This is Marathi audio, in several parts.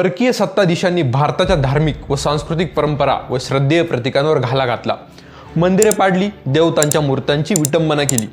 परकीय सत्ताधीशांनी भारताच्या धार्मिक व सांस्कृतिक परंपरा व श्रद्धेय प्रतीकांवर घाला घातला. मंदिरे पाडली देवतांच्या मूर्त्यांची विटंबना केली.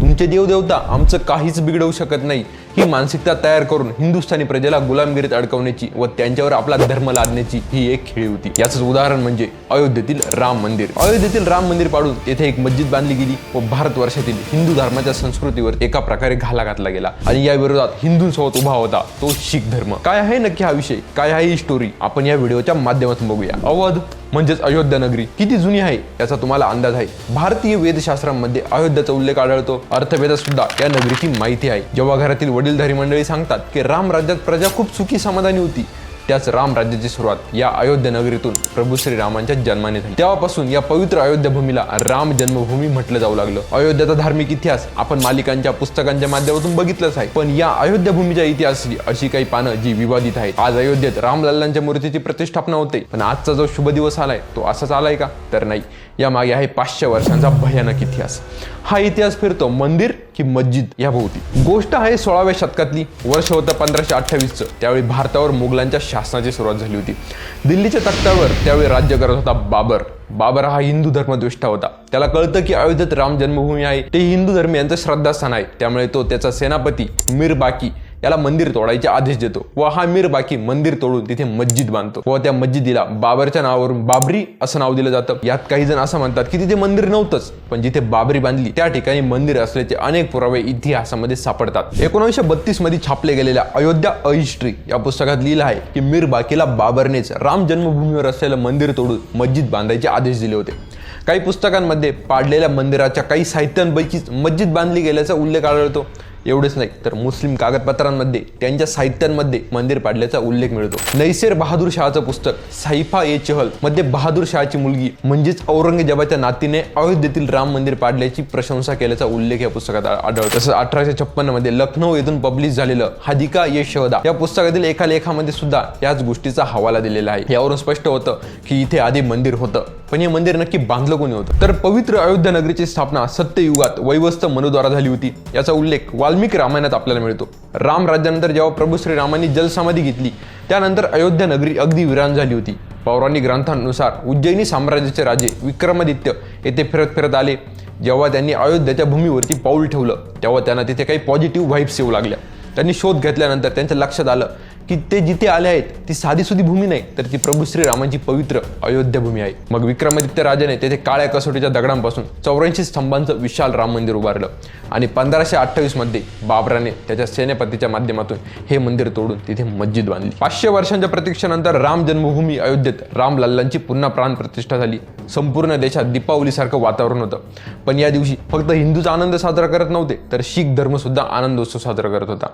तुमचे देवदेवता आमचं काहीच बिघडवू शकत नाही. ही मानसिकता तयार करून हिंदुस्थानी प्रजेला गुलामगिरीत अडकवण्याची व त्यांच्यावर आपला धर्म लादण्याची ही एक खेळी होती. याच उदाहरण म्हणजे अयोध्येतील राम मंदिर. अयोध्येतील राम मंदिर पाडून तेथे एक मस्जिद बांधली गेली व भारतवर्षातील हिंदू धर्माच्या संस्कृतीवर एका प्रकारे घाला घातला गेला आणि या विरोधात हिंदूंसोबत उभा होता तो शीख धर्म. काय आहे नक्की हा विषय? काय आहे ही स्टोरी आपण या व्हिडिओच्या माध्यमातून बघूया. अवध म्हणजेच अयोध्या नगरी. किती जुनी आहे याचा तुम्हाला अंदाज आहे? भारतीय वेदशास्त्रांमध्ये अयोध्याचा उल्लेख आढळतो. अर्थवेदात सुद्धा या नगरीची माहिती आहे. जेव्हा घरातील वडीलधारी मंडळी सांगतात की राम राज्यात प्रजा खूप सुखी समाधानी होती. त्याच राम राज्याची सुरुवात या अयोध्या नगरीतून प्रभू श्रीरामांच्या जन्माने झाली. तेव्हापासून या पवित्र अयोध्या भूमीला राम जन्मभूमी म्हटलं जाऊ लागलं. अयोध्याचा धार्मिक इतिहास आपण मालिकांच्या पुस्तकांच्या माध्यमातून बघितलंच आहे. पण या अयोध्या भूमीच्या इतिहासाची अशी काही पानं जी विवादित आहेत. आज अयोध्येत रामलल्लांच्या मूर्तीची प्रतिष्ठापना होते. पण आजचा जो शुभ दिवस आलाय तो असाच आलाय का? तर नाही. यामागे आहे पाचशे वर्षांचा भयानक इतिहास. हा इतिहास फिरतो मंदिर की मस्जिद या भोवती गोष्ट आहे सोळाव्या शतकातली वर्ष होतं पंधराशे अठ्ठावीसचं. त्यावेळी भारतावर मुघलांच्या शासनाची सुरुवात झाली होती. दिल्लीच्या तख्तावर त्यावेळी राज्य करत होता बाबर. बाबर हा हिंदू धर्मद्वेष्टा होता. त्याला कळतं की अयोध्येत राम जन्मभूमी आहे. ते हिंदू धर्मियांचं श्रद्धास्थान आहे. त्यामुळे तो त्याचा सेनापती मीर बाकी याला मंदिर तोडायचे आदेश देतो. व हा मीर बाकी मंदिर तोडून तिथे मस्जिद बांधतो. व त्या मस्जिदीला बाबरच्या नावावरून बाबरी असं नाव दिलं जातं. यात काही जण असं म्हणतात की तिथे मंदिर नव्हतंच पण जिथे बाबरी बांधली त्या ठिकाणी मंदिर असल्याचे अनेक पुरावे इतिहासामध्ये सापडतात. एकोणीसशे बत्तीसमध्ये छापले गेलेल्या अयोध्या अ हिस्ट्री या पुस्तकात लिहिलं आहे की मीर बाकीला बाबरनेच राम जन्मभूमीवर असलेलं मंदिर तोडून मस्जिद बांधायचे आदेश दिले होते. काही पुस्तकांमध्ये पाडलेल्या मंदिराच्या काही साहित्यांपैकीच मस्जिद बांधली गेल्याचा उल्लेख आढळतो. एवढेच नाही तर मुस्लिम कागदपत्रांमध्ये त्यांच्या साहित्यांमध्ये मंदिर पाडल्याचा उल्लेख मिळतो. नैसेर बहादूर शहाचं पुस्तक साईफा ए चहलमध्ये बहादूर शहाची मुलगी म्हणजेच औरंगजेबाच्या नातीने अयोध्येतील राम मंदिर पाडल्याची प्रशंसा केल्याचा उल्लेख या पुस्तकात आढळतो. तसंच अठराशे छप्पन्नमध्ये लखनौ येथून पब्लिश झालेलं हदिका ये शहदा या पुस्तकातील एका लेखामध्ये सुद्धा याच गोष्टीचा हवाला दिलेला आहे. यावरून स्पष्ट होतं की इथे आधी मंदिर होतं. पण हे मंदिर नक्की बांधलं कोणी होतं? तर पवित्र अयोध्या नगरीची स्थापना सत्ययुगात वैवस्त मनूद्वारा झाली होती. याचा उल्लेख वाल्मिकी रामायणात आपल्याला मिळतो. राम राज्यानंतर जेव्हा प्रभू श्रीरामांनी जलसमाधी घेतली त्यानंतर अयोध्या नगरी अगदी विरान झाली होती. पौराणिक ग्रंथांनुसार उज्जैनी साम्राज्याचे राजे विक्रमादित्य येथे फिरत फिरत आले. जेव्हा त्यांनी अयोध्याच्या भूमीवरती पाऊल ठेवलं तेव्हा त्यांना तिथे काही पॉझिटिव्ह व्हाईब्स येऊ लागल्या. त्यांनी शोध घेतल्यानंतर त्यांच्या लक्षात आलं की ते जिथे आले आहेत ती साधी सुधी भूमी नाही तर ती प्रभू श्रीरामांची पवित्र अयोध्या भूमी आहे. मग विक्रमादित्य राजाने तेथे काळ्या कसोटीच्या दगडांपासून चौऱ्याऐंशी स्तंभांचं विशाल राम मंदिर उभारलं आणि पंधराशे अठ्ठावीसमध्ये बाबराने त्याच्या सेनापतीच्या माध्यमातून हे मंदिर तोडून तिथे मस्जिद बांधली. पाचशे वर्षांच्या प्रतीक्षेनंतर राम जन्मभूमी अयोध्येत राम लल्लांची पुन्हा प्राण प्रतिष्ठा झाली. संपूर्ण देशात दीपावलीसारखं वातावरण होतं. पण या दिवशी फक्त हिंदूचा आनंद साजरा करत नव्हते तर शीख धर्म सुद्धा आनंदोत्सव साजरा करत होता.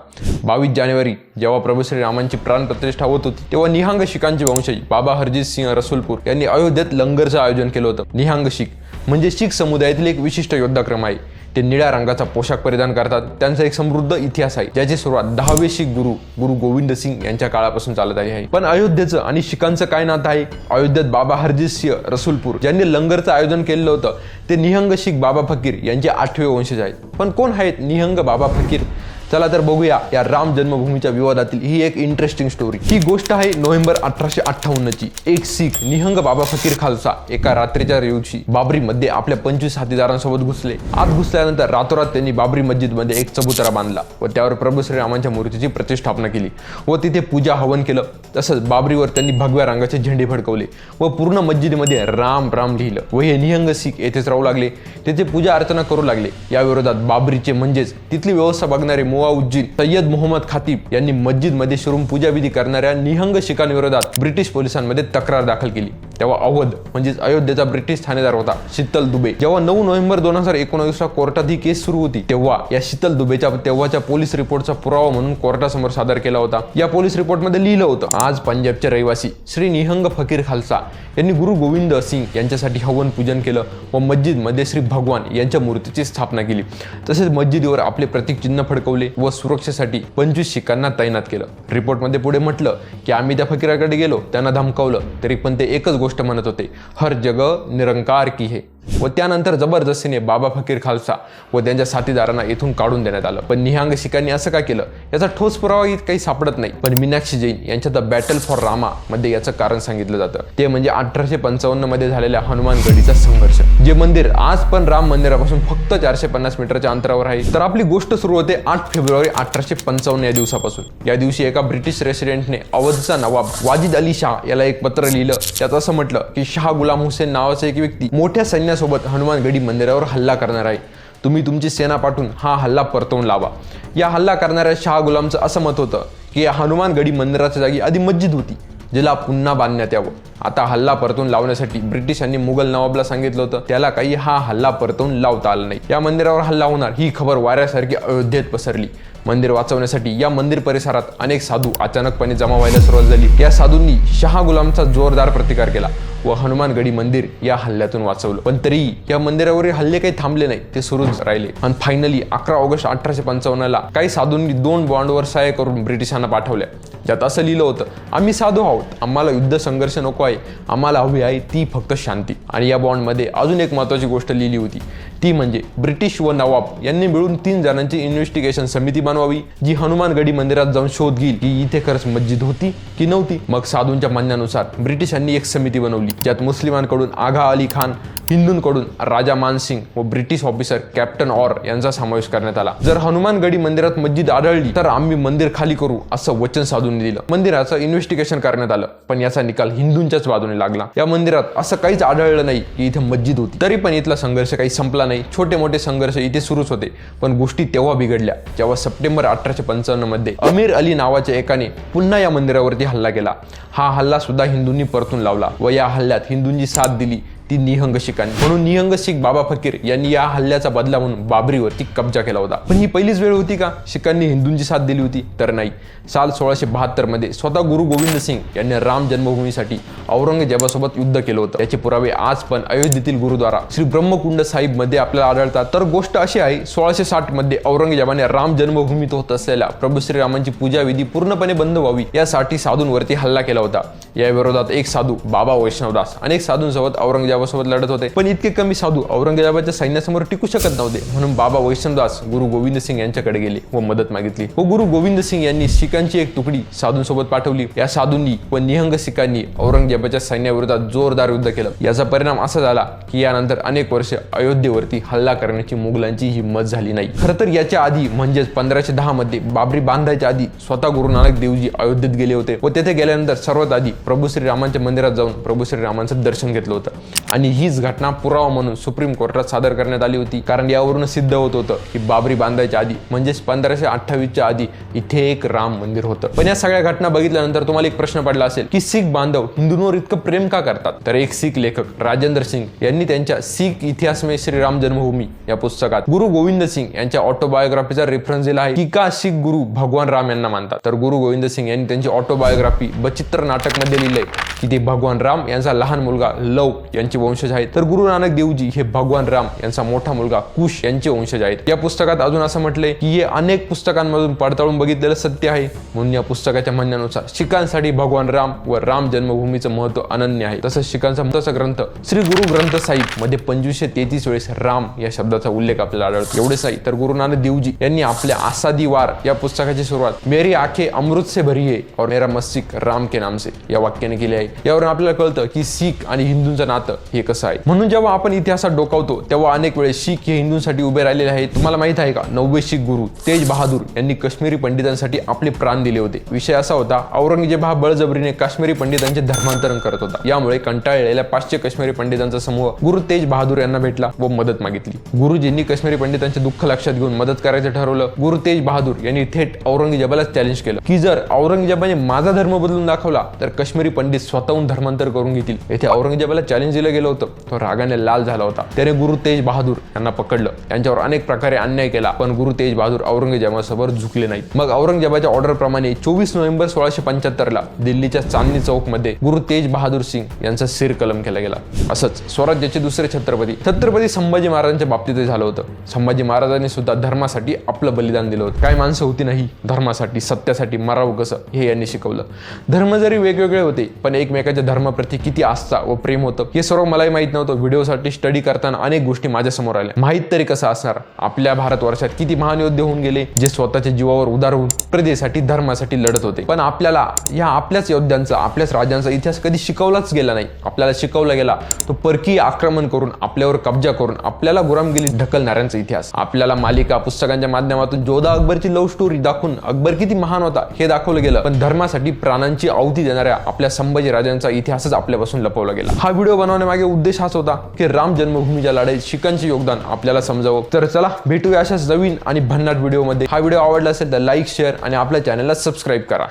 बावीस जानेवारी जेव्हा प्रभू श्रीरामांची प्राण प्रतिष्ठा होत होती तेव्हा निहांग शिखांचे वंशज बाबा हरजित सिंह रसूलपूर यांनी अयोध्येत लंगरचं आयोजन केलं होतं. निहांग शीख म्हणजे शीख समुदायातील एक विशिष्ट योद्धाक्रम आहे. ते निळ्या रंगाचा पोशाख परिधान करतात. त्यांचा एक समृद्ध इतिहास आहे ज्याची सुरुवात दहावे शीख गुरु गुरु गोविंद सिंग यांच्या काळापासून चालत आली आहे. पण अयोध्येचं आणि शिखांचं काय नातं आहे? अयोध्येत बाबा हरजित सिंह रसूलपूर ज्यांनी लंगरचं आयोजन केलेलं होतं. ते निहंग शीख बाबा फकीर यांचे आठवे वंशज आहेत. पण कोण आहेत निहंग बाबा फकीर? चला तर बघूया या राम जन्मभूमीच्या विवादातील ही एक इंटरेस्टिंग स्टोरी ही गोष्ट आहे नोव्हेंबर अठराशे अठ्ठावन्नची. एक सिख निहंग बाबा फकीर खालसा एका रात्रीच्या दिवशी बाबरीमध्ये आपल्या पंचवीस साथीदारांसोबत घुसले. आत घुसल्यानंतर रातोरात त्यांनी बाबरी मस्जिदमध्ये एक चबुतरा बांधला व त्यावर प्रभू श्रीरामांच्या मूर्तीची प्रतिष्ठापना केली व तिथे पूजा हवन केलं. तसंच बाबरीवर त्यांनी भगव्या रंगाचे झेंडे फडकवले व पूर्ण मस्जिदीमध्ये राम राम लिहिलं व हे निहंग सिख येथेच राहू लागले. तेथे पूजा अर्चना करू लागले. या विरोधात बाबरीचे म्हणजेच तिथली व्यवस्था बघणारे मुआउज्जीन सय्यद मोहम्मद खातीब यांनी मस्जिदमध्ये शिरून पूजाविधी करणाऱ्या निहंग शिखांविरोधात ब्रिटिश पोलिसांमध्ये तक्रार दाखल केली. तेव्हा अवध म्हणजेच अयोध्येचा ब्रिटिश ठाणेदार होता शीतल दुबे. जेव्हा नऊ नोव्हेंबर दोन हजार एकोणवीसला कोर्टात ही केस सुरू होती तेव्हा या शीतल दुबेच्या तेव्हाच्या पोलीस रिपोर्टचा पुरावा म्हणून कोर्टासमोर सादर केला होता. या पोलीस रिपोर्टमध्ये लिहिलं होतं आज पंजाबचे रहिवासी श्री निहंग फकीर खालसा यांनी गुरु गोविंद सिंग यांच्यासाठी हवन पूजन केलं व मस्जिदमध्ये श्री भगवान यांच्या मूर्तीची स्थापना केली. तसेच मस्जिदीवर आपले प्रतीक चिन्ह फडकवले व सुरक्षेसाठी पंचवीस शिखांना तैनात केलं. रिपोर्टमध्ये पुढे म्हटलं की आम्ही त्या फकीराकडे गेलो त्यांना धमकावलं तरी पण ते एकच गोष्ट म्हणत होते हर जग निरंकार की हे। व त्यानंतर जबरदस्तीने बाबा फकीर खालसा व त्यांच्या साथीदारांना येथून काढून देण्यात आलं. पण निहांग शिखांनी असं का केलं? याचा ठोस पुरावा काही सापडत नाही. पण मीनाक्षी जैन यांच्या द बॅटल फॉर रामा मध्ये याचं कारण सांगितलं जातं. ते म्हणजे अठराशे पंचावन्नमध्ये झालेल्या हनुमान गडीचा संघर्ष. जे मंदिर आज पण राम मंदिरापासून फक्त चारशे पन्नास मीटरच्या अंतरावर आहे. तर आपली गोष्ट सुरू होते आठ फेब्रुवारी अठराशे पंचावन्न या दिवसापासून. या दिवशी एका ब्रिटिश रेसिडेंटने अवधचा नवाब वाजिद अली शाह याला एक पत्र लिहिलं. त्यात असं म्हटलं की शाह गुलाम हुसेन नावाचा एक व्यक्ती मोठ्या सैन्य सैन्यासोबत हनुमान गडी मंदिरावर हल्ला करणार आहे. तुम्ही तुमची सेना पाठवून हा हल्ला परतवून लावा. या हल्ला करणाऱ्या शाह गुलामचं असं मत होतं की हनुमानगढी हनुमान गडी मंदिराच्या जागी आधी मस्जिद होती. जिला पुन्हा बांधण्यात यावं. आता हल्ला परतून लावण्यासाठी ब्रिटिशांनी मुघल नवाबला सांगितलं होतं. त्याला काही हा हल्ला परतून लावता आला नाही. या मंदिरावर हल्ला होणार. ही खबर वाऱ्यासारखी अयोध्येत पसरली. मंदिर वाचवण्यासाठी या मंदिर परिसरात अनेक साधू अचानकपणे जमा व्हायला सुरुवात झाली. या साधूंनी शहा गुलामचा जोरदार प्रतिकार केला व हनुमानगडी मंदिर या हल्ल्यातून वाचवलं. पण तरीही या मंदिरावरील हल्ले काही थांबले नाही ते सुरूच राहिले. आणि फायनली अकरा ऑगस्ट अठराशे पंचावन्नला काही साधूंनी दोन बॉन्डवर सहाय्य करून ब्रिटिशांना पाठवल्या. त्यात असं लिहिलं होतं आम्ही साधू आहोत आम्हाला युद्ध संघर्ष नको आहे आम्हाला हवी आहे ती फक्त शांती. आणि या बॉन्डमध्ये अजून एक महत्त्वाची गोष्ट लिहिली होती. ती म्हणजे ब्रिटिश व नवाब यांनी मिळून तीन जणांची इन्व्हेस्टिगेशन समिती बनवावी जी हनुमानगडी मंदिरात जाऊन शोध घेईल की इथे खरंच मस्जिद होती की नव्हती. मग साधूंच्या म्हणण्यानुसार ब्रिटिशांनी एक समिती बनवली ज्यात मुस्लिमांकडून आघा अली खान हिंदूंकडून राजा मानसिंग व ब्रिटिश ऑफिसर कॅप्टन ऑर यांचा समावेश करण्यात आला. जर हनुमान गडी मंदिरात मस्जिद आढळली तर आम्ही मंदिर खाली करू असं वचन साधून दिलं. मंदिराचं इन्व्हेस्टिगेशन करण्यात आलं. पण याचा निकाल हिंदूंच्याच बाजूने लागला. या मंदिरात असं काहीच आढळलं नाही की इथे मस्जिद होती. तरी पण इथला संघर्ष काही संपला नाही. छोटे मोठे संघर्ष इथे सुरूच होते. पण गोष्टी तेव्हा बिघडल्या जेव्हा सप्टेंबर अठराशे पंचावन्नमध्ये अमीर अली नावाच्या एकाने पुन्हा या मंदिरावरती हल्ला केला. हा हल्ला सुद्धा हिंदूंनी परतून लावला व या हल्ल्यात हिंदूंची साथ दिली. ती निहंग शिखांनी म्हणून निहंग शिख बाबा फकीर यांनी या हल्ल्याचा बदला म्हणून बाबरीवरती कब्जा केला होता. पण ही पहिलीच वेळ होती का? शिखांनी हिंदूंची साथ दिली होती तर नाही. साल सोळाशे बहात्तरमध्ये स्वतः गुरु गोविंद सिंग यांनी राम जन्मभूमीसाठी औरंगजेबासोबत युद्ध केलं होतं. याचे पुरावे आज पण अयोध्येतील गुरुद्वारा श्री ब्रह्मकुंड साहिबमध्ये आपल्याला आढळतात. तर गोष्ट अशी आहे सोळाशे साठमध्ये औरंगजेबाने राम जन्मभूमीत होत असलेल्या प्रभू श्रीरामांची पूजा विधी पूर्णपणे बंद व्हावी यासाठी साधूंवरती हल्ला केला होता. या विरोधात एक साधू बाबा वैष्णवदास अनेक साधूंसोबत औरंगजेबासोबत लढत होते. पण इतके कमी साधू औरंगजेबाच्या सैन्यासमोर टिकू शकत नव्हते. म्हणून बाबा वैष्णवदास गुरु गोविंद सिंग यांच्याकडे गेले व मदत मागितली. व गुरु गोविंद सिंग यांनी शिखांची एक तुकडी साधूंसोबत पाठवली. या साधूंनी व निहंग शिखांनी औरंगजेबाच्या सैन्याविरोधात जोरदार युद्ध केलं. याचा परिणाम असा झाला की यानंतर अनेक वर्ष अयोध्येवरती हल्ला करण्याची मुघलांची हिंमत झाली नाही. खरं तर याच्या आधी म्हणजेच पंधराशे दहा मध्ये बाबरी बांधायच्या आधी स्वतः गुरु नानक देवजी अयोध्येत गेले होते व तेथे गेल्यानंतर सर्वात आधी प्रभू श्रीरामांच्या मंदिरात जाऊन प्रभू श्रीरामांचं दर्शन घेतलं होतं. आणि हीच घटना पुरावा म्हणून सुप्रीम कोर्टात सादर करण्यात आली होती. कारण यावरून सिद्ध होत होतं की बाबरी बांधायच्या आधी म्हणजेच पंधराशे अठ्ठावीसच्या आधी इथे एक राम मंदिर होतं. पण या सगळ्या घटना बघितल्यानंतर तुम्हाला एक प्रश्न पडला असेल की शीख बांधव हिंदूंवर इतकं प्रेम का करतात? तर एक शीख लेखक राजेंद्र सिंग यांनी त्यांच्या शीख इतिहासमय श्रीराम जन्मभूमी या पुस्तकात गुरु गोविंद सिंग यांच्या ऑटोबायोग्राफीचा रेफरन्स दिला आहे. की का शीख गुरु भगवान राम यांना मानतात? तर गुरु गोविंद सिंग यांनी त्यांची ऑटोबायोग्राफी बचित्र नाटकमध्ये लिहिलंय की ते भगवान राम यांचा लहान मुलगा लव यांची वंशज आहेत. तर गुरु नानक देवजी हे भगवान राम यांचा मोठा मुलगा कुश यांचे वंशज आहेत. या पुस्तकात अजून असं म्हटलंय की हे अनेक पुस्तकांमधून पडताळून बघितलेलं सत्य आहे. म्हणून या पुस्तकाच्या म्हणण्यानुसार शिखांसाठी भगवान राम व राम जन्मभूमीचं महत्त्व अनन्य आहे. तसंच शिखांचा महत्त्वाचा ग्रंथ श्री गुरु ग्रंथ साहिबमध्ये पंचवीसशे तेहतीस वेळेस राम या शब्दाचा उल्लेख आपल्याला आढळतो. एवढेच नाही तर गुरु नानक देवजी यांनी आपल्या आसादी वार या पुस्तकाची सुरुवात मेरी आखे अमृत से भरी है और मेरा मस्तिक राम के नाम से या वाक्याने केली आहे. यावरून आपल्याला कळतं की सिख आणि हिंदूंचं नातं हे कसं आहे? म्हणून जेव्हा आपण इतिहासात डोकावतो तेव्हा अनेक वेळेस शीख हे हिंदूंसाठी उभे राहिलेले आहेत. तुम्हाला माहीत आहे का? नववे शीख गुरु तेज बहादूर यांनी काश्मीरी पंडितांसाठी आपले प्राण दिले होते. विषय असा होता औरंगजेब हा बळजबरीने काश्मीरी पंडितांचे धर्मांतरण करत होता. यामुळे कंटाळलेल्या पाचशे काश्मीरी पंडितांचा समूह गुरु तेज बहादूर यांना भेटला व मदत मागितली. गुरुजींनी काश्मीरी पंडितांचे दुःख लक्षात घेऊन मदत करायचं ठरवलं. गुरु तेज बहादूर यांनी थेट औरंगजेबालाच चॅलेंज केलं. की जर औरंगजेबाने माझा धर्म बदलून दाखवला तर काश्मीरी पंडित स्वतःहून धर्मांतर करून घेतील. येथे औरंगजेबाला चॅलेंज दिलं गेलं होतं. तो रागाने लाल झाला होता. त्याने गुरु तेज बहादूर यांना पकडलं. त्यांच्यावर अनेक प्रकारे अन्याय केला पण गुरु तेज बहादूर औरंगजेबासमोर झुकले नाहीत. मग औरंगजेबाच्या ऑर्डर प्रमाणे चोवीस नोव्हेंबर सोळाशे पंच्याहत्तर ला दिल्लीच्या चांदणी चौकमध्ये गुरु तेज बहादूर सिंग यांचा सिर कलम केला गेला. असंच स्वराज्याचे दुसरे छत्रपती छत्रपती संभाजी महाराजांच्या बाबतीत झालं होतं. संभाजी महाराजांनी सुद्धा धर्मासाठी आपलं बलिदान दिलं होतं. काय माणसं होती नाही धर्मासाठी सत्यासाठी मरावं कसं? हे यांनी शिकवलं. धर्म जरी वेगवेगळे होते पण एकमेकाच्या धर्माप्रती किती आस्था व प्रेम होतं हे सर्व मलाही माहीत नव्हतं व्हिडिओसाठी स्टडी करताना अनेक गोष्टी माझ्यासमोर आल्या. माहीत तरी कसं असणार? आपल्या भारतवर्षात किती महान योद्धे होऊन गेले जे स्वतःच्या जीवावर उदार होऊन प्रजेसाठी धर्मासाठी लढत होते. पण आपल्याला या आपल्याच योद्ध्यांचा आपल्याच राजांचा इतिहास कधी शिकवलाच गेला नाही. आपल्याला शिकवला गेला तो परकीय आक्रमण करून आपल्यावर कब्जा करून आपल्याला गुलामगिरी ढकलणाऱ्यांचा इतिहास. आपल्याला मालिका पुस्तकांच्या माध्यमातून जोधा अकबरची लव्ह स्टोरी दाखवून अकबर किती महान होता हे दाखवलं गेलं. पण धर्मासाठी प्राणांची आवती देणाऱ्या आपल्या संभाजी राजांचा इतिहासच आपल्यापासून लपवला गेला. हा व्हिडिओ बनवण्यामागे उद्देश हाच होता की राम जन्मभूमीच्या लढाईत शिकांचे योगदान आपल्याला समजावं. तर चला भेटूया अशाच नवीन आणि भन्नाट व्हिडिओमध्ये. हा व्हिडिओ आवडला असेल तर लाईक शेअर आणि आपल्या चॅनलला सबस्क्राईब करा.